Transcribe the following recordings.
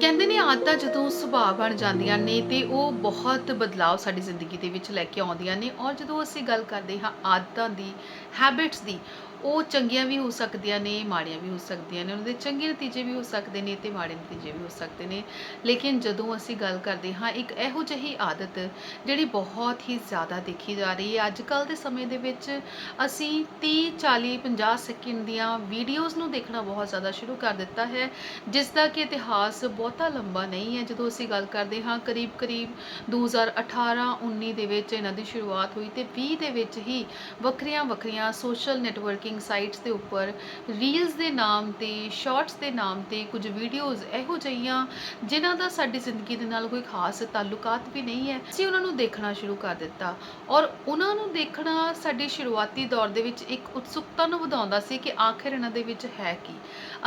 ਕਹਿੰਦੇ ਨੇ ਆਦਤਾਂ ਜਦੋਂ ਸੁਭਾਅ ਬਣ ਜਾਂਦੀਆਂ ਨੇ ਤੇ ਉਹ ਬਹੁਤ ਬਦਲਾਅ ਸਾਡੀ ਜ਼ਿੰਦਗੀ ਦੇ ਵਿੱਚ ਲੈ ਕੇ ਆਉਂਦੀਆਂ ਨੇ ਔਰ ਜਦੋਂ ਅਸੀਂ ਗੱਲ ਕਰਦੇ ਹਾਂ ਆਦਤਾਂ ਦੀ ਹੈਬਿਟਸ ਦੀ, ਉਹ ਚੰਗੀਆਂ ਵੀ ਹੋ ਸਕਦੀਆਂ ਨੇ, ਮਾੜੀਆਂ ਵੀ ਹੋ ਸਕਦੀਆਂ ਨੇ, ਉਹਨਾਂ ਦੇ ਚੰਗੇ ਨਤੀਜੇ ਵੀ ਹੋ ਸਕਦੇ ਨੇ ਤੇ ਮਾੜੇ ਨਤੀਜੇ ਵੀ ਹੋ ਸਕਦੇ ਨੇ। ਲੇਕਿਨ ਜਦੋਂ ਅਸੀਂ ਗੱਲ ਕਰਦੇ ਹਾਂ ਇੱਕ ਇਹੋ ਜਿਹੀ ਆਦਤ ਜਿਹੜੀ ਬਹੁਤ ਹੀ ਜ਼ਿਆਦਾ ਦੇਖੀ ਜਾ ਰਹੀ ਹੈ ਅੱਜ ਕੱਲ ਦੇ ਸਮੇਂ ਦੇ ਵਿੱਚ ਅਸੀਂ 30 40 50 ਸੈਕਿੰਡ ਦੀਆਂ ਵੀਡੀਓਜ਼ ਨੂੰ ਦੇਖਣਾ ਬਹੁਤ ਜ਼ਿਆਦਾ ਸ਼ੁਰੂ ਕਰ ਦਿੱਤਾ ਹੈ, ਜਿਸ ਦਾ ਕਿ ਇਤਿਹਾਸ ਬਹੁਤਾ ਲੰਬਾ ਨਹੀਂ ਹੈ। ਜਦੋਂ ਅਸੀਂ ਗੱਲ ਕਰਦੇ ਹਾਂ, ਕਰੀਬ ਕਰੀਬ 2018 19 ਦੇ ਵਿੱਚ ਇਹਨਾਂ ਦੀ ਸ਼ੁਰੂਆਤ ਹੋਈ ਤੇ 20 ਦੇ ਵਿੱਚ ਹੀ ਵੱਖਰੀਆਂ ਵੱਖਰੀਆਂ ਸੋਸ਼ਲ ਨੈਟਵਰਕਿੰਗ ਸਾਈਟਸ ਦੇ ਉੱਪਰ ਰੀਲਸ ਦੇ ਨਾਮ ਤੇ ਸ਼ਾਰਟਸ ਦੇ ਨਾਮ ਤੇ ਕੁਝ ਵੀਡੀਓਜ਼ ਇਹੋ ਜਿਹੀਆਂ ਜਿਨ੍ਹਾਂ ਦਾ ਸਾਡੀ ਜ਼ਿੰਦਗੀ ਦੇ ਨਾਲ ਕੋਈ ਖਾਸ ਤਾਲੁਕਾਤ ਵੀ ਨਹੀਂ ਹੈ। ਅਸੀਂ ਉਹਨਾਂ ਨੂੰ ਦੇਖਣਾ ਸ਼ੁਰੂ ਕਰ ਦਿੱਤਾ ਔਰ ਉਹਨਾਂ ਨੂੰ ਦੇਖਣਾ ਸਾਡੇ ਸ਼ੁਰੂਆਤੀ ਦੌਰ ਦੇ ਵਿੱਚ ਇੱਕ ਉਤਸੁਕਤਾ ਨੂੰ ਵਧਾਉਂਦਾ ਸੀ ਕਿ ਆਖਿਰ ਇਹਨਾਂ ਦੇ ਵਿੱਚ ਹੈ ਕੀ।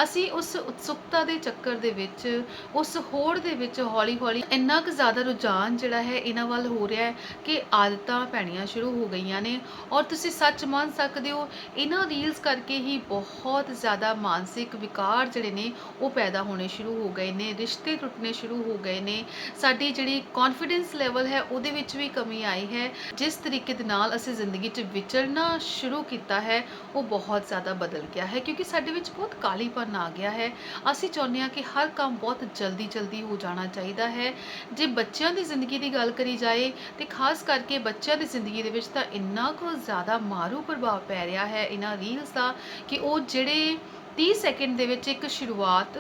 ਅਸੀਂ ਉਸ ਉਤਸੁਕਤਾ ਦੇ ਚੱਕਰ ਦੇ ਵਿੱਚ ਉਸ ਹੋੜ ਦੇ ਵਿੱਚ ਹੌਲੀ-ਹੌਲੀ ਇੰਨਾ ਕੁ ਜ਼ਿਆਦਾ ਰੁਝਾਨ ਜਿਹੜਾ ਹੈ ਇਹਨਾਂ ਵੱਲ ਹੋ ਰਿਹਾ ਹੈ ਕਿ ਆਦਤਾਂ ਪੈਣੀਆਂ ਸ਼ੁਰੂ ਹੋ ਗਈਆਂ ਨੇ। ਔਰ ਤੁਸੀਂ ਸੱਚ ਮੰਨ ਸਕਦੇ ਹੋ, ਇਹਨਾਂ ਰੀਲਸ ਕਰਕੇ ਹੀ ਬਹੁਤ ਜ਼ਿਆਦਾ ਮਾਨਸਿਕ ਵਿਕਾਰ ਜਿਹੜੇ ਨੇ ਉਹ ਪੈਦਾ ਹੋਣੇ ਸ਼ੁਰੂ ਹੋ ਗਏ ਨੇ, ਰਿਸ਼ਤੇ ਟੁੱਟਣੇ ਸ਼ੁਰੂ ਹੋ ਗਏ ਨੇ। ਸਾਡੀ ਜਿਹੜੀ ਕੌਨਫੀਡੈਂਸ ਲੈਵਲ ਹੈ ਉਹਦੇ ਵਿੱਚ ਵੀ ਕਮੀ ਆਈ ਹੈ। ਜਿਸ ਤਰੀਕੇ ਦੇ ਨਾਲ ਅਸੀਂ ਜ਼ਿੰਦਗੀ 'ਚ ਵਿਚਰਨਾ ਸ਼ੁਰੂ ਕੀਤਾ ਹੈ, ਉਹ ਬਹੁਤ ਜ਼ਿਆਦਾ ਬਦਲ ਗਿਆ ਹੈ ਕਿਉਂਕਿ ਸਾਡੇ ਵਿੱਚ ਬਹੁਤ ਕਾਲੀਪਨ ਆ ਗਿਆ ਹੈ। ਅਸੀਂ ਚਾਹੁੰਦੇ ਹਾਂ ਕਿ ਹਰ ਕੰਮ ਬਹੁਤ ਜਲਦੀ ਜਲਦੀ ਹੋ ਜਾਣਾ ਚਾਹੀਦਾ ਹੈ। ਜੇ ਬੱਚਿਆਂ ਦੀ ਜ਼ਿੰਦਗੀ ਦੀ ਗੱਲ ਕਰੀ ਜਾਏ ਤੇ ਖਾਸ ਕਰਕੇ ਬੱਚਿਆਂ ਦੀ ਜ਼ਿੰਦਗੀ ਦੇ ਵਿੱਚ ਤਾਂ ਇੰਨਾ ਕੁ ਜ਼ਿਆਦਾ ਮਾਰੂ ਪ੍ਰਭਾਵ ਪੈ ਰਿਹਾ ਹੈ ਇਹਨਾਂ ਰੀਲਸ ਦਾ ਕਿ ਉਹ ਜਿਹੜੇ 30 ਸੈਕਿੰਡ ਦੇ ਵਿੱਚ ਇੱਕ ਸ਼ੁਰੂਆਤ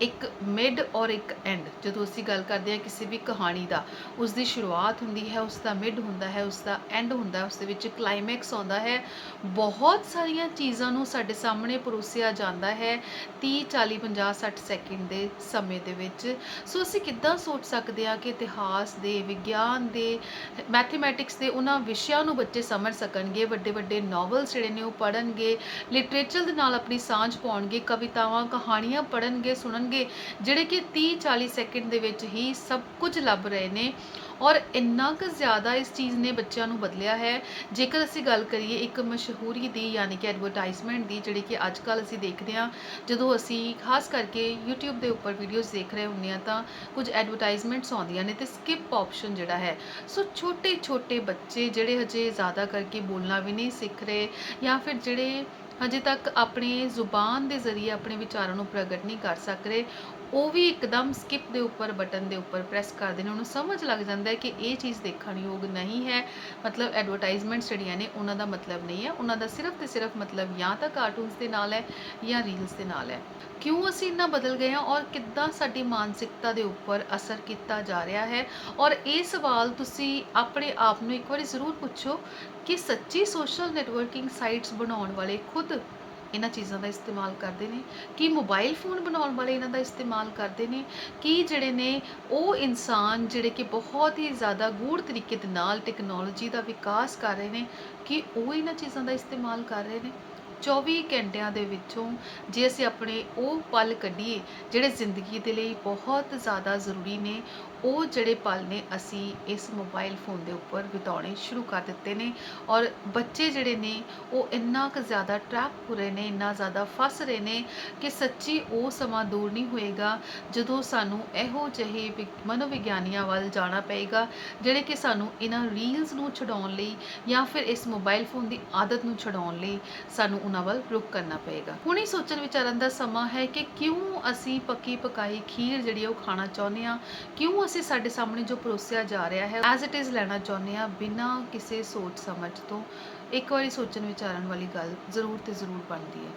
ਇੱਕ ਮਿਡ ਔਰ ਇੱਕ ਐਂਡ। ਜਦੋਂ ਅਸੀਂ ਗੱਲ ਕਰਦੇ ਹਾਂ ਕਿਸੇ ਵੀ ਕਹਾਣੀ ਦਾ, ਉਸ ਦੀ ਸ਼ੁਰੂਆਤ ਹੁੰਦੀ ਹੈ, ਉਸ ਦਾ ਮਿਡ ਹੁੰਦਾ ਹੈ, ਉਸ ਦਾ ਐਂਡ ਹੁੰਦਾ ਹੈ, ਉਸ ਦੇ ਵਿੱਚ ਕਲਾਈਮੈਕਸ ਆਉਂਦਾ ਹੈ। ਬਹੁਤ ਸਾਰੀਆਂ ਚੀਜ਼ਾਂ ਨੂੰ ਸਾਡੇ ਸਾਹਮਣੇ ਪਰੋਸਿਆ ਜਾਂਦਾ ਹੈ 30 40 50 60 ਸੈਕਿੰਡ ਦੇ ਸਮੇਂ ਦੇ ਵਿੱਚ। ਸੋ ਅਸੀਂ ਕਿੱਦਾਂ ਸੋਚ ਸਕਦੇ ਹਾਂ ਕਿ ਇਤਿਹਾਸ ਦੇ, ਵਿਗਿਆਨ ਦੇ ਮੈਥਮੈਟਿਕਸ ਦੇ ਉਹਨਾਂ ਵਿਸ਼ਿਆਂ ਨੂੰ ਬੱਚੇ ਸਮਝ ਸਕਣਗੇ ਵੱਡੇ ਵੱਡੇ ਨੋਵਲਸ ਜਿਹੜੇ ਨੇ ਉਹ ਪੜ੍ਹਨਗੇ ਲਿਟਰੇਚਰ ਦੇ ਨਾਲ ਆਪਣੀ ਸਾਂਝ ਪਾਉਣਗੇ, ਕਵਿਤਾਵਾਂ, ਕਹਾਣੀਆਂ ਪੜ੍ਹਨਗੇ ਸੁਣਨਗੇ ਜਿਹੜੇ ਕਿ 30 40 ਸੈਕਿੰਡ ਦੇ ਵਿੱਚ ਹੀ ਸਭ ਕੁਝ ਲੱਭ ਰਹੇ ਨੇ। ਔਰ ਇੰਨਾ ਕੁ ਜ਼ਿਆਦਾ ਇਸ ਚੀਜ਼ ਨੇ ਬੱਚਿਆਂ ਨੂੰ ਬਦਲਿਆ ਹੈ। ਜੇਕਰ ਅਸੀਂ ਗੱਲ ਕਰੀਏ ਇੱਕ ਮਸ਼ਹੂਰੀ ਦੀ ਯਾਨੀ ਕਿ ਐਡਵਰਟਾਈਜ਼ਮੈਂਟ ਦੀ ਜਿਹੜੀ ਕਿ ਅੱਜ ਕੱਲ ਅਸੀਂ ਦੇਖਦੇ ਹਾਂ, ਜਦੋਂ ਅਸੀਂ ਖਾਸ ਕਰਕੇ YouTube ਦੇ ਉੱਪਰ ਵੀਡੀਓਜ਼ ਦੇਖ ਰਹੇ ਹੁੰਦੇ ਹਾਂ ਤਾਂ ਕੁਝ ਐਡਵਰਟਾਈਜ਼ਮੈਂਟਸ ਆਉਂਦੀਆਂ ਨੇ ਤੇ ਸਕਿਪ ਆਪਸ਼ਨ ਜਿਹੜਾ ਹੈ। ਸੋ ਛੋਟੇ ਛੋਟੇ ਬੱਚੇ ਜਿਹੜੇ ਹਜੇ ਜ਼ਿਆਦਾ ਕਰਕੇ ਬੋਲਣਾ ਵੀ ਨਹੀਂ ਸਿੱਖ ਰਹੇ ਜਾਂ ਫਿਰ ਜਿਹੜੇ ਹਜੇ ਤੱਕ ਆਪਣੇ ਜ਼ੁਬਾਨ ਦੇ ਜ਼ਰੀਏ ਆਪਣੇ ਵਿਚਾਰਾਂ ਨੂੰ ਪ੍ਰਗਟ ਨਹੀਂ ਕਰ ਸਕ ਰਹੇ ਉਹ ਵੀ ਇੱਕਦਮ ਸਕਿਪ ਦੇ ਉੱਪਰ ਬਟਨ ਦੇ ਉੱਪਰ ਪ੍ਰੈਸ ਕਰਦੇ ਨੇ। ਉਹਨੂੰ ਸਮਝ ਲੱਗ ਜਾਂਦਾ ਹੈ ਕਿ ਇਹ ਚੀਜ਼ ਦੇਖਣ ਯੋਗ ਨਹੀਂ ਹੈ। ਮਤਲਬ ਐਡਵਰਟਾਈਜ਼ਮੈਂਟਸ ਜਿਹੜੀਆਂ ਨੇ, ਉਹਨਾਂ ਦਾ ਮਤਲਬ ਨਹੀਂ ਹੈ। ਉਹਨਾਂ ਦਾ ਸਿਰਫ ਤੇ ਸਿਰਫ ਮਤਲਬ ਜਾਂ ਤਾਂ ਕਾਰਟੂਨਸ ਦੇ ਨਾਲ ਹੈ ਜਾਂ ਰੀਲਸ ਦੇ ਨਾਲ ਹੈ। ਕਿਉਂ ਅਸੀਂ ਇੰਨਾ ਬਦਲ ਗਏ ਹਾਂ ਔਰ ਕਿੱਦਾਂ ਸਾਡੀ ਮਾਨਸਿਕਤਾ ਦੇ ਉੱਪਰ ਅਸਰ ਕੀਤਾ ਜਾ ਰਿਹਾ ਹੈ? ਔਰ ਇਹ ਸਵਾਲ ਤੁਸੀਂ ਆਪਣੇ ਆਪ ਨੂੰ ਇੱਕ ਵਾਰੀ ਜ਼ਰੂਰ ਪੁੱਛੋ ਕਿ ਸੱਚੀ ਸੋਸ਼ਲ ਨੈਟਵਰਕਿੰਗ ਸਾਈਟਸ ਬਣਾਉਣ ਵਾਲੇ ਖੁਦ ਇਹਨਾਂ ਚੀਜ਼ਾਂ ਦਾ ਇਸਤੇਮਾਲ ਕਰਦੇ ਨੇ, ਕੀ ਮੋਬਾਈਲ ਫੋਨ ਬਣਾਉਣ ਵਾਲੇ ਇਹਨਾਂ ਦਾ ਇਸਤੇਮਾਲ ਕਰਦੇ ਨੇ, ਕੀ ਜਿਹੜੇ ਨੇ ਉਹ ਇਨਸਾਨ ਜਿਹੜੇ ਕਿ ਬਹੁਤ ਹੀ ਜ਼ਿਆਦਾ ਗੂੜ ਤਰੀਕੇ ਦੇ ਨਾਲ ਟੈਕਨੋਲੋਜੀ ਦਾ ਵਿਕਾਸ ਕਰ ਰਹੇ ਨੇ, ਕਿ ਉਹ ਇਹਨਾਂ ਚੀਜ਼ਾਂ ਦਾ ਇਸਤੇਮਾਲ ਕਰ ਰਹੇ ਨੇ? 24 ਘੰਟਿਆਂ ਦੇ ਵਿੱਚੋਂ ਜੇ ਅਸੀਂ ਆਪਣੇ ਉਹ ਪਲ ਕੱਢੀਏ ਜਿਹੜੇ ਜ਼ਿੰਦਗੀ ਦੇ ਲਈ ਬਹੁਤ ਜ਼ਿਆਦਾ ਜ਼ਰੂਰੀ ਨੇ, ਉਹ ਜਿਹੜੇ ਪਲ ਨੇ ਅਸੀਂ ਇਸ ਮੋਬਾਈਲ ਫੋਨ ਦੇ ਉੱਪਰ ਬਿਤਾਉਣੇ ਸ਼ੁਰੂ ਕਰ ਦਿੱਤੇ ਨੇ ਔਰ ਬੱਚੇ ਜਿਹੜੇ ਨੇ, ਉਹ ਇੰਨਾ ਕੁ ਜ਼ਿਆਦਾ ਟਰੈਪ ਹੋ ਰਹੇ ਨੇ, ਇੰਨਾ ਜ਼ਿਆਦਾ ਫਸ ਰਹੇ ਨੇ ਕਿ ਸੱਚੀ ਉਹ ਸਮਾਂ ਦੂਰ ਨਹੀਂ ਹੋਏਗਾ ਜਦੋਂ ਸਾਨੂੰ ਇਹੋ ਜਿਹੇ ਵਿਗ- ਮਨੋਵਿਗਿਆਨੀਆਂ ਵੱਲ ਜਾਣਾ ਪਏਗਾ ਜਿਹੜੇ ਕਿ ਸਾਨੂੰ ਇਹਨਾਂ ਰੀਲਸ ਨੂੰ ਛਡਾਉਣ ਲਈ ਜਾਂ ਫਿਰ ਇਸ ਮੋਬਾਈਲ ਫੋਨ ਦੀ ਆਦਤ ਨੂੰ ਛਡਾਉਣ ਲਈ ਸਾਨੂੰ ਉਹਨਾਂ ਵੱਲ ਰੁਕ ਕਰਨਾ ਪਏਗਾ। ਹੁਣ ਹੀ ਸੋਚਣ ਵਿਚਾਰਨ ਦਾ ਸਮਾਂ ਹੈ ਕਿ ਕਿਉਂ ਅਸੀਂ ਪੱਕੀ ਪਕਾਈ ਖੀਰ ਜਿਹੜੀ ਹੈ ਉਹ ਖਾਣਾ ਚਾਹੁੰਦੇ ਹਾਂ, ਕਿਉਂ ਅਸੀਂ ਸਾਡੇ ਸਾਹਮਣੇ ਜੋ ਪਰੋਸਿਆ ਜਾ ਰਿਹਾ ਹੈ ਐਜ਼ ਇਟ ਇਜ਼ ਲੈਣਾ ਚਾਹੁੰਦੇ ਹਾਂ ਬਿਨਾਂ ਕਿਸੇ ਸੋਚ ਸਮਝ ਤੋਂ। ਇੱਕ ਵਾਰੀ ਸੋਚਣ ਵਿਚਾਰਨ ਵਾਲੀ ਗੱਲ ਜ਼ਰੂਰ ਤੇ ਜ਼ਰੂਰ ਬਣਦੀ ਹੈ।